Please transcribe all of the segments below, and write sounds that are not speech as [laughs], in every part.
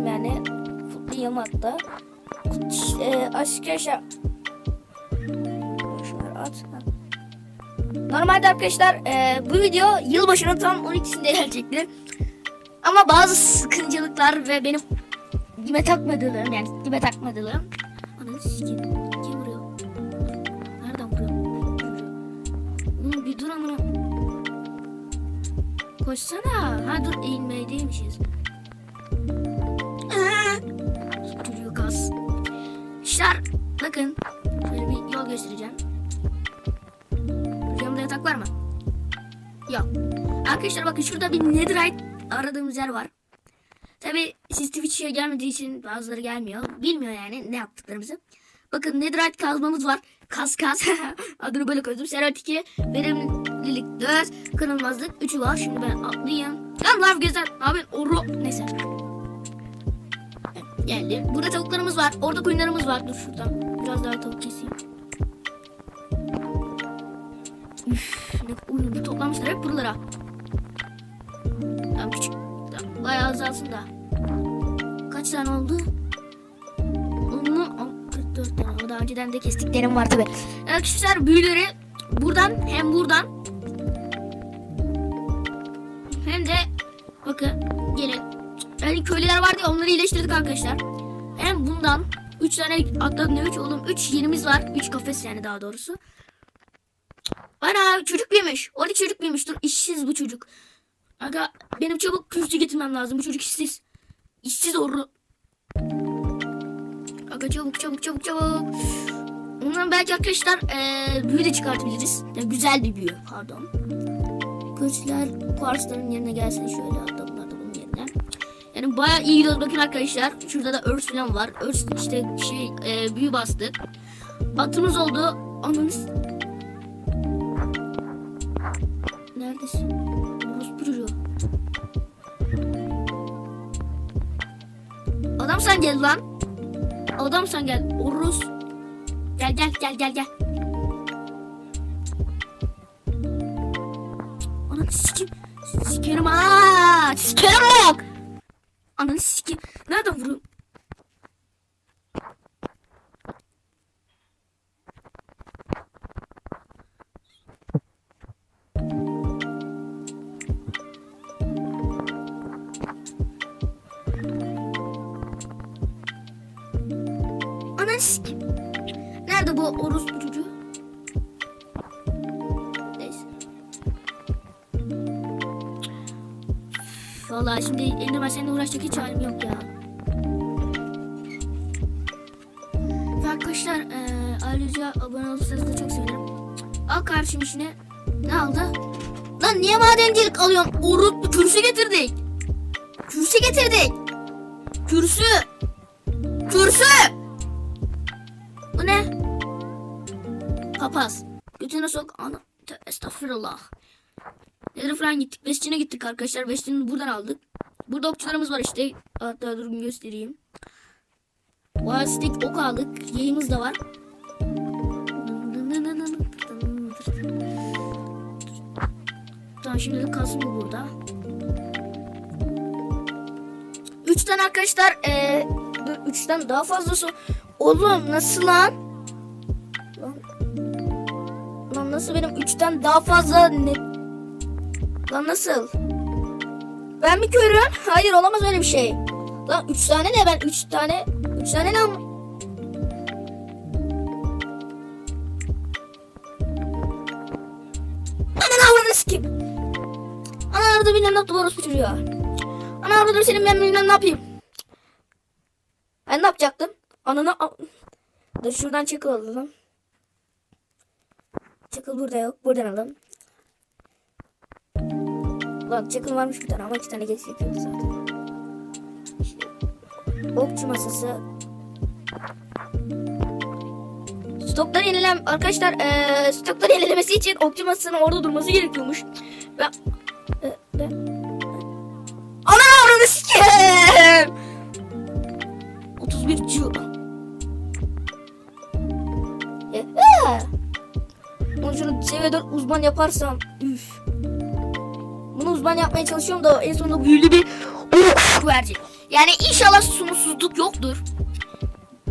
eminim yani. Futluyum hatta. E, arkadaşlar. Şunları at. Ha. Normalde arkadaşlar e, bu video yılbaşının tam 12'sinde gelecekti. Ama bazı sıkıntılıklar ve benim dime takmadığım yani dime takmadığım. Ananı bir dur. Koşsana. Ha dur eğilmeyeymişiz. Çocuğu bakın. Şöyle bir yol göstereceğim. Yanımda yatak var mı? Yok. Arkadaşlar bakın şurada bir netherite aradığımız yer var. Tabi siz Twitch'e gelmediği için bazıları gelmiyor. Bilmiyor yani ne yaptıklarımızı. Bakın netherite kazmamız var. Kas kas. [laughs] Adını böyle koydum. Serhat 2. Verimlilik 4. Kırılmazlık 3'ü var. Şimdi ben atlayayım. Lan lav gezer. Abi oru. Neyse. Geldi. Burada tavuklarımız var. Orada koyunlarımız var. Dur şuradan. Biraz daha tavuk keseyim. Üf, ne toplamışlar hep buralara. Tamam küçük. Tamam, bayağı azalsın da. Kaç tane oldu? Onu 44 tane. O daha önceden de kestiklerim var tabi. Arkadaşlar büyüleri buradan hem buradan hem de bakın gelin. Yani köylüler vardı ya onları iyileştirdik arkadaşlar. Hem bundan 3 tane hatta ne 3 oğlum 3 yerimiz var. 3 kafes yani daha doğrusu. Ana çocuk büyümüş. Orada çocuk büyümüş. Dur işsiz bu çocuk. Aga benim çabuk kürsü getirmem lazım. Bu çocuk işsiz. İşsiz oru. Aga çabuk çabuk çabuk çabuk. Ondan belki arkadaşlar eee büyü de çıkartabiliriz. Ya, güzel bir büyü pardon. Kürsüler kuarsların yerine gelsin şöyle hatta Yani bayağı iyi bakın arkadaşlar. Şurada da örs falan var. Örs işte şey eee, büyü bastık. Atımız oldu. Ananız Neredesin? Orospu çocuğu. Adam sen gel lan. Adam sen gel. Oros. Gel gel gel gel gel. Ananı sikim. Sikerim ha. Sikerim bak. Ananı sikim. Nereden vuruyorum? Ananı sikim. Nerede bu orospu Vallahi şimdi Enderman seninle uğraşacak hiç halim yok ya. Ve arkadaşlar eee, ayrıca abone olursanız da çok sevinirim. Al kardeşim işine. Ne aldı? Lan niye madencilik alıyorsun? Orospu kürsü getirdik. Kürsü getirdik. Kürsü. Kürsü. Bu ne? Papaz. Götüne sok. Ana. Estağfurullah. Nedir falan gittik. Vestin'e gittik arkadaşlar. Vestin'i buradan aldık. Burada okçularımız var işte. Hatta durun göstereyim. Vastik ok aldık. Yayımız da var. Tamam şimdilik kalsın bu burada. Üç tane arkadaşlar. Ee, dur, üçten daha fazlası. Oğlum nasıl lan? Lan, lan nasıl benim üçten daha fazla ne? Lan nasıl? Ben mi körüm? Hayır olamaz öyle bir şey. Lan üç tane ne ben üç tane üç tane ne Anan avradını sikeyim. Anan avradı bilmem ne yaptı bu. Anan avradı senin ben bilmem ne yapayım. Ben ne yapacaktım? Ananı. Dur şuradan çakıl alalım. Çakıl burada yok. Buradan alalım. Lan çakıl varmış bir tane ama iki tane gerekiyordu zaten. İşte, okçu masası. Stokları yenilem arkadaşlar eee stokları yenilemesi için okçu masasının orada durması gerekiyormuş. Ben e, ben Ana avradı sikeyim. 31 cu. Ehe. Onu şunu seviye 4 uzman yaparsam uzman yapmaya çalışıyorum da en sonunda büyülü bir uf verecek. Yani inşallah sonsuzluk yoktur.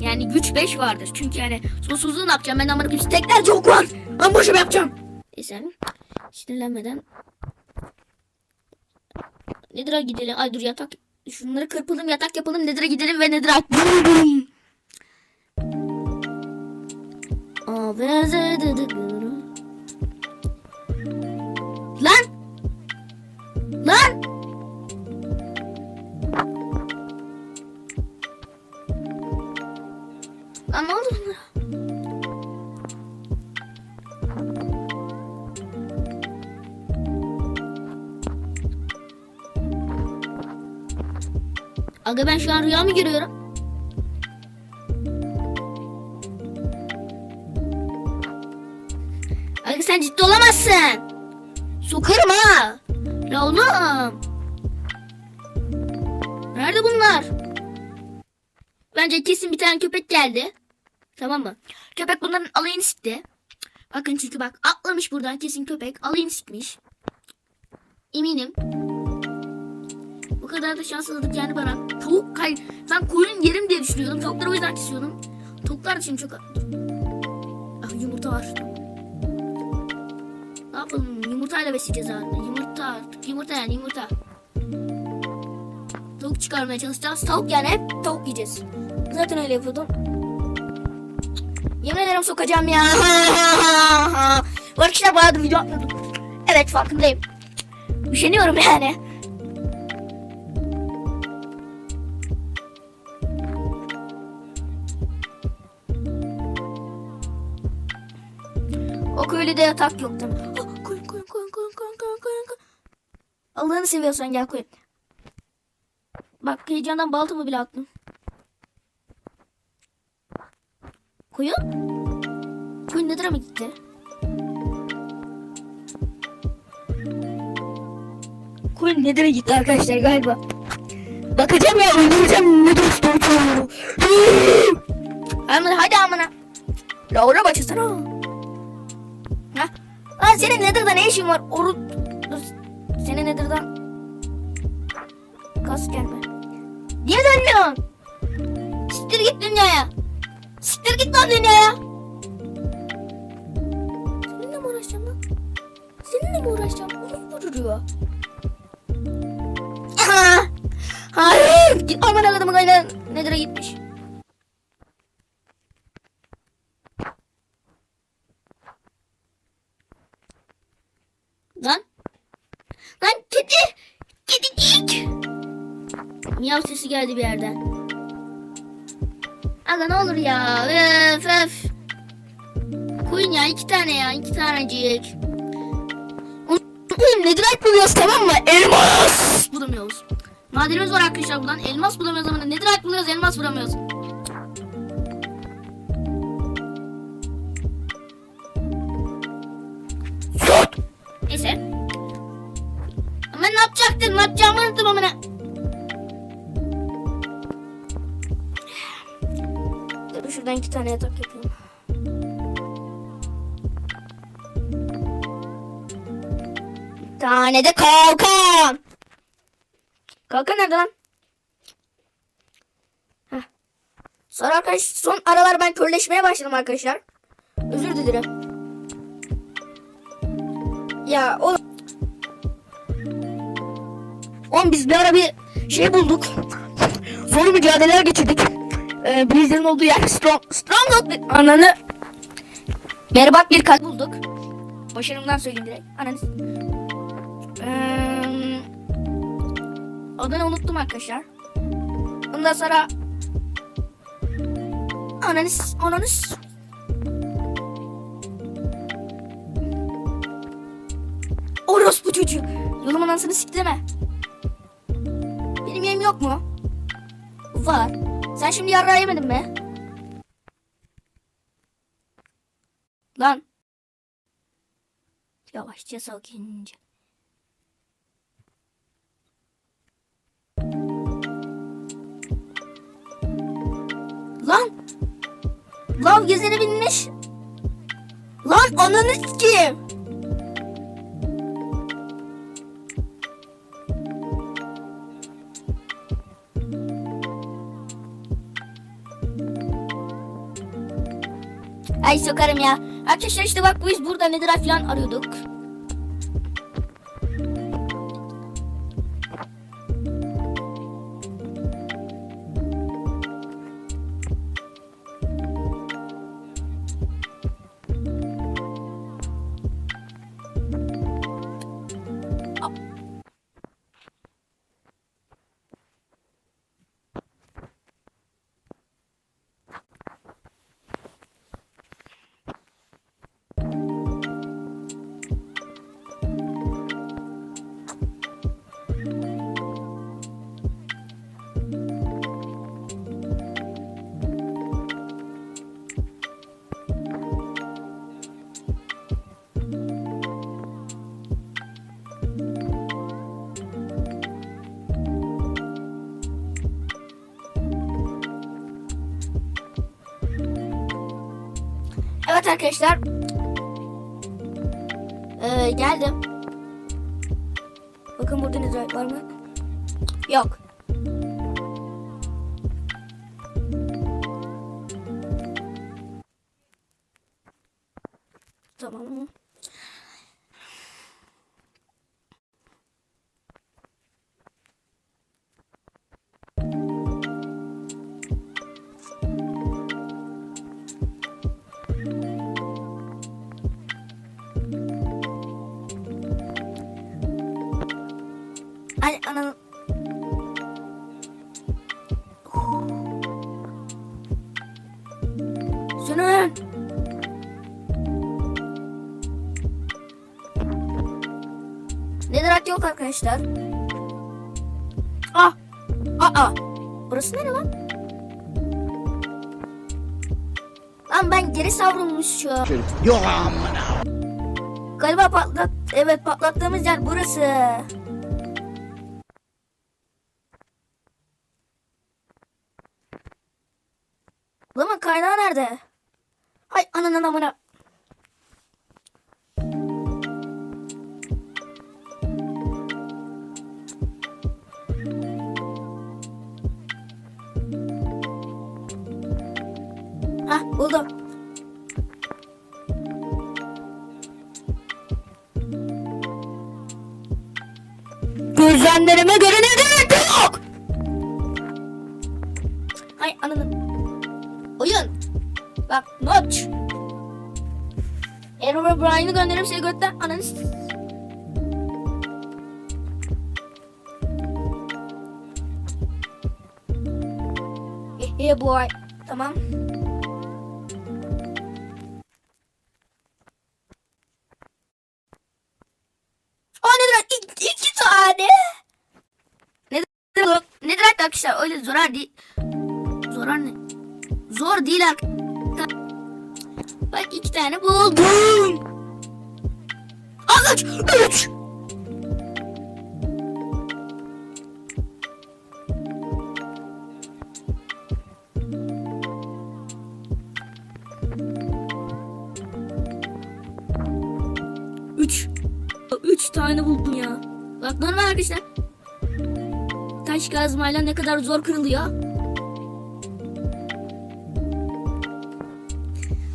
Yani güç 5 vardır. Çünkü yani sonsuzluğu ne yapacağım? Ben amına koyayım tekler çok var. Boşuna yapacağım. Neyse. Sinirlenmeden. Nedir'a gidelim. Ay dur yatak. Şunları kırpalım yatak yapalım. Nedir'a gidelim ve Nedir'a gidelim. Aga ben şu an rüya mı görüyorum? Aga sen ciddi olamazsın. Sokarım ha. Ya oğlum. Nerede bunlar? Bence kesin bir tane köpek geldi. Tamam mı? Köpek bunların alayını sikti. Bakın çünkü bak atlamış buradan kesin köpek alayını sikmiş. Eminim. Kadar da şanslılık yani bana. Tavuk kay ben koyun yerim diye düşünüyordum. Tavukları o yüzden kesiyordum. Tavuklar için çok... Ah yumurta var. Ne yapalım? Yumurtayla besleyeceğiz abi. Yumurta artık. Yumurta yani yumurta. Tavuk çıkarmaya çalışacağız. Tavuk yani hep tavuk yiyeceğiz. Zaten öyle yapıyordum. Yemin ederim sokacağım ya. [laughs] Bu arkadaşlar bayağı video atmıyordum. Evet farkındayım. Üşeniyorum yani. Böyle de yatak yok tabii. Ah, koyun koyun koyun koyun koyun koyun koyun. Allah'ını seviyorsan gel koyun. Bak heyecandan baltamı bile attım. Koyun? Koyun nedir ama gitti? Koyun nedir gitti arkadaşlar galiba. Bakacağım ya oynayacağım ne dostu. Amına hadi amına. Laura başlasana. Lan senin Nether'da ne işin var? Oru... Senin Nether'dan... Kas gelme. Niye dönmüyorsun? Siktir git dünyaya. Siktir git lan dünyaya. Seninle mi uğraşacağım lan? Seninle mi uğraşacağım? Onu vuruyor. Hayır! Aman adamın kaynağı Nether'a gitmiş. Miyav sesi geldi bir yerden. Aga ne olur ya. Öf öf. Koyun ya iki tane ya. iki tanecik. Unutmayayım nedirite buluyoruz tamam mı? Elmas bulamıyoruz. Madenimiz var arkadaşlar buradan. Elmas bulamıyoruz ama nedirite buluyoruz elmas bulamıyoruz. Şuradan iki tane yatak yapayım. Tane de kalkan. Kalkan nerede lan? Heh. Sonra arkadaş son aralar ben körleşmeye başladım arkadaşlar. Özür dilerim. Ya oğlum. Oğlum biz bir ara bir şey bulduk. Zor mücadeleler geçirdik. Ee, Blizzard'ın olduğu yer Strong, Stronghold ananı berbat bir kalp bulduk. Başarımdan söyleyeyim direkt. Ananı. Ee, adını unuttum arkadaşlar. Ondan sonra ananız ananız Orospu çocuğu. Yolumun anasını sikleme. Benim yerim yok mu? Var. Sen şimdi yarrağı yemedin mi? Lan. Yavaşça sakince. Lan. Lav gezene binmiş. Lan ananı sikeyim. Ay sokarım ya. Arkadaşlar işte bak biz burada nedir falan arıyorduk. Arkadaşlar. Ee, geldim. Bakın burada nezaret var mı? Yok. Tamam. Yok arkadaşlar. Ah. Aa. Burası nere lan? Lan ben geri savrulmuşum. Yok amına. Galiba patlat. Evet patlattığımız yer burası. Ulan kaynağı nerede? Hay ananın amına. Gözlemlerime göre ne demek yok? Hay ananın. Oyun. Bak not. Error Brian'ı gönderirim seni götten ananı s- Eh, Yeah boy. Tamam. Arkadaşlar? Öyle zorar değil. Zorar ne? Zor değil arkadaşlar. Bak iki tane buldum. Al üç. Üç. Üç. Üç tane buldum ya. Bak normal arkadaşlar. Taş kazmayla ne kadar zor kırılıyor.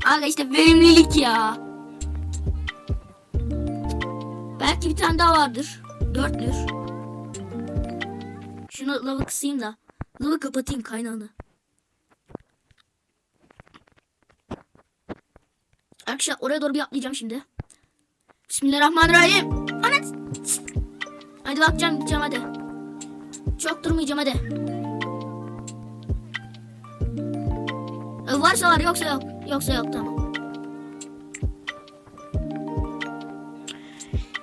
Aga işte verimlilik ya. Belki bir tane daha vardır. Dörttür. Şunu lavı kısayım da. Lavı kapatayım kaynağını. Arkadaşlar oraya doğru bir atlayacağım şimdi. Bismillahirrahmanirrahim. Ana. Hadi bakacağım gideceğim hadi. Çok durmayacağım hadi. E, Varsa var yoksa yok. Yoksa yok tamam.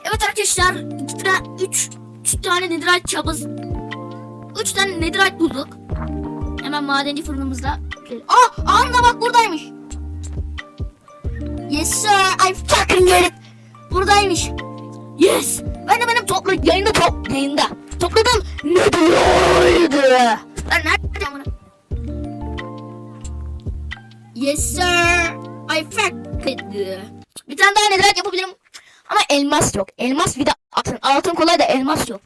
Evet arkadaşlar iki tane üç, üç tane netherite çabası. Üç tane netherite bulduk. Hemen madenci fırınımızda. Ah anda bak buradaymış. Yes sir I fucking get it. Buradaymış. Yes. Ben de benim topla yayında top yayında. Topladım. Ne diyordu? Ben nerede amına? Yes sir. I fucked. Bir tane daha nedir yapabilirim. Ama elmas yok. Elmas bir de altın. Altın kolay da elmas yok.